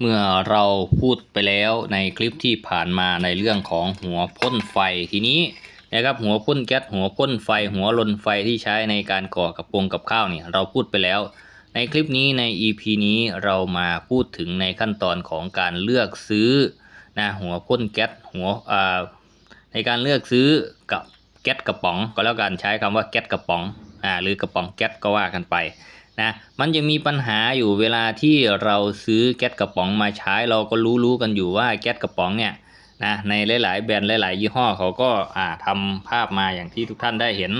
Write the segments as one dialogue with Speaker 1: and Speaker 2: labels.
Speaker 1: เมื่อเราพูดไปแล้วในคลิปที่ผ่านมาในเรื่องของหัวพ่นไฟทีนี้นะครับหัวพ่นแก๊สหัวพ่นไฟ หัวลนไฟที่ใช้ในการก่อกับปงกับข้าวเนี่ยเราพูดไปแล้ว ในคลิปนี้ใน EP นี้เรามาพูดถึงในขั้นตอนของการเลือกซื้อนะหัวพ่นแก๊สหัวอ่าในการเลือกซื้อกับแก๊สกระป๋อง ก็แล้วกันใช้คำว่าแก๊สกระป๋องอ่าหรือกระป๋องแก๊สก็ว่ากันไป นะมันจะมีปัญหาอยู่เวลาที่เราซื้อแก๊สกระป๋องมาใช้ เราก็รู้รู้ๆกันอยู่ว่าแก๊สกระป๋องเนี่ยนะในหลาย ๆ แบรนด์หลาย ๆ ยี่ห้อเขาก็อ่าทำภาพมาอย่างที่ทุกท่านได้เห็น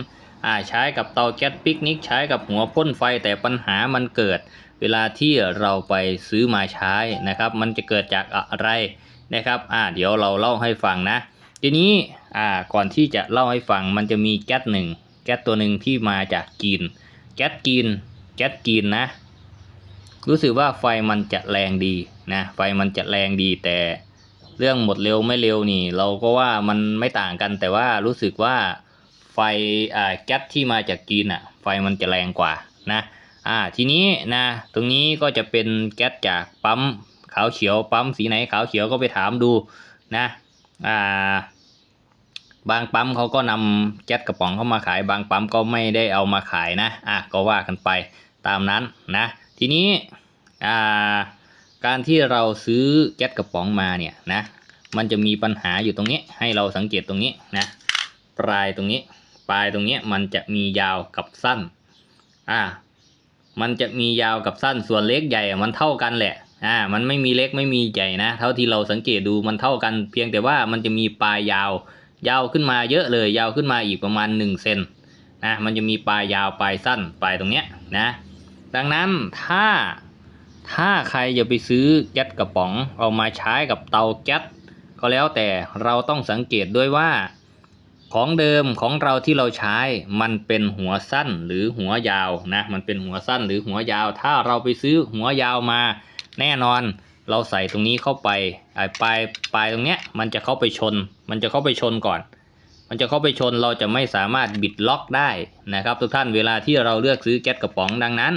Speaker 1: อ่าใช้กับเตาแก๊สปิกนิกใช้กับหัวพ่นไฟแต่ปัญหามันเกิด เวลาที่เราไปซื้อมาใช้นะครับ มันจะเกิดจากอะไรนะครับอ่าเดี๋ยวเราเล่าให้ฟังนะ ทีนี้อ่าก่อนที่จะเล่าให้ฟังมันจะมีแก๊สหนึ่งแก๊สตัวหนึ่งที่มาจากกีนแก๊สกีน แก๊สกีนนะ รู้สึกว่าไฟมันจะแรงดีนะไฟมันจะแรงดีแต่เรื่องหมดเร็วไม่เร็วนี่ เราก็ว่ามันไม่ต่างกันแต่ว่ารู้สึกว่าไฟอ่าแก๊สที่มาจากจีนอะ ไฟมันจะแรงกว่านะอ่าทีนี้นะตรงนี้ก็จะเป็นแก๊สจากปั๊มขาวเขียวปั๊มสีไหนขาวเขียวก็ไปถามดูนะอ่าบางปั๊มเขาก็นำแก๊สกระป๋องเข้ามาขายบางปั๊มก็ไม่ได้เอามาขายนะอะก็ว่ากันไป ตามนั้นนะ ทีนี้การที่เราซื้อแก๊สกระป๋องมาเนี่ยนะ มันจะมีปัญหาอยู่ตรงนี้ ให้เราสังเกตตรงนี้นะ ปลายตรงนี้ ปลายตรงนี้มันจะมียาวกับสั้น อ่า มันจะมียาวกับสั้น ส่วนเล็กใหญ่อะมันเท่ากันแหละ อ่า มันไม่มีเล็กไม่มีใหญ่นะ เท่าที่เราสังเกตดูมันเท่ากัน เพียงแต่ว่ามันจะมีปลายยาว ยาวขึ้นมาเยอะเลย ยาวขึ้นมาอีกประมาณ1เซนนะ มันจะมีปลายยาวปลายสั้นปลายตรงเนี้ยนะ ดังนั้นถ้าถ้าใครจะไปซื้อแก๊สกระป๋องเอามาใช้กับเตาแก๊สก็แล้วแต่เราต้องสังเกตด้วยว่า ของเดิมของเราที่เราใช้มันเป็นหัวสั้นหรือหัวยาวนะมันเป็นหัวสั้นหรือหัวยาว ถ้าเราไปซื้อหัวยาวมาแน่นอน เราใส่ตรงนี้เข้าไปไอ้ปลายปลายตรงเนี้ยมันจะเข้าไปชน มันจะเข้าไปชนก่อน มันจะเข้าไปชนเราจะไม่สามารถบิดล็อกได้นะครับ ทุกท่านเวลาที่เราเลือกซื้อแก๊สกระป๋องดังนั้น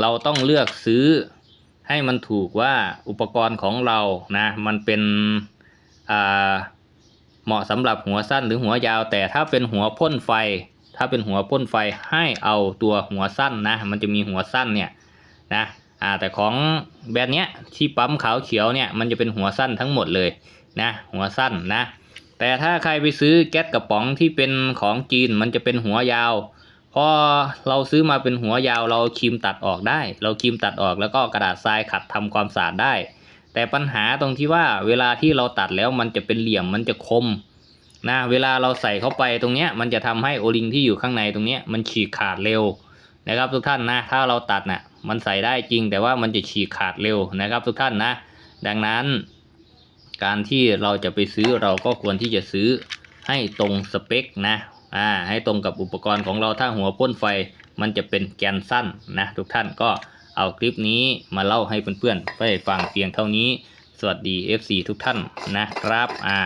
Speaker 1: เราต้องเลือกซื้อให้มันถูกว่าอุปกรณ์ของเรานะมันเป็นเหมาะสำหรับหัวสั้นหรือหัวยาว แต่ถ้าเป็นหัวพ่นไฟ ถ้าเป็นหัวพ่นไฟให้เอาตัวหัวสั้นนะมันจะมีหัวสั้นเนี่ยนะแต่ของแบรนด์เนี้ยที่ปั๊มขาวเขียวเนี่ยมันจะเป็นหัวสั้นทั้งหมดเลยนะหัวสั้นนะแต่ถ้าใครไปซื้อแก๊สกระป๋องที่เป็นของจีนมันจะเป็นหัวยาว พอเราซื้อมาเป็นหัวยาวเราครีมตัดออกได้ เราครีมตัดออกแล้วก็กระดาษทรายขัดทำความสะอาดได้ แต่ปัญหาตรงที่ว่าเวลาที่เราตัดแล้วมันจะเป็นเหลี่ยมมันจะคมนะเวลาเราใส่เข้าไปตรงเนี้ยมันจะทำให้โอลิงที่อยู่ข้างในตรงเนี้ยมันฉีกขาดเร็วนะครับทุกท่านนะถ้าเราตัดน่ะมันใส่ได้จริงแต่ว่ามันจะฉีกขาดเร็วนะครับ ทุกท่านนะ ดังนั้น การที่เราจะไปซื้อเราก็ควรที่จะซื้อให้ตรงสเปคนะ อ่าให้ตรงกับอุปกรณ์ของเราถ้าหัวพ่นไฟมันจะเป็นแกนสั้นนะทุกท่านก็เอาคลิปนี้มาเล่าให้เพื่อนๆได้ฟังเพียงเท่านี้ สวัสดี FC ทุกท่านนะครับอ่า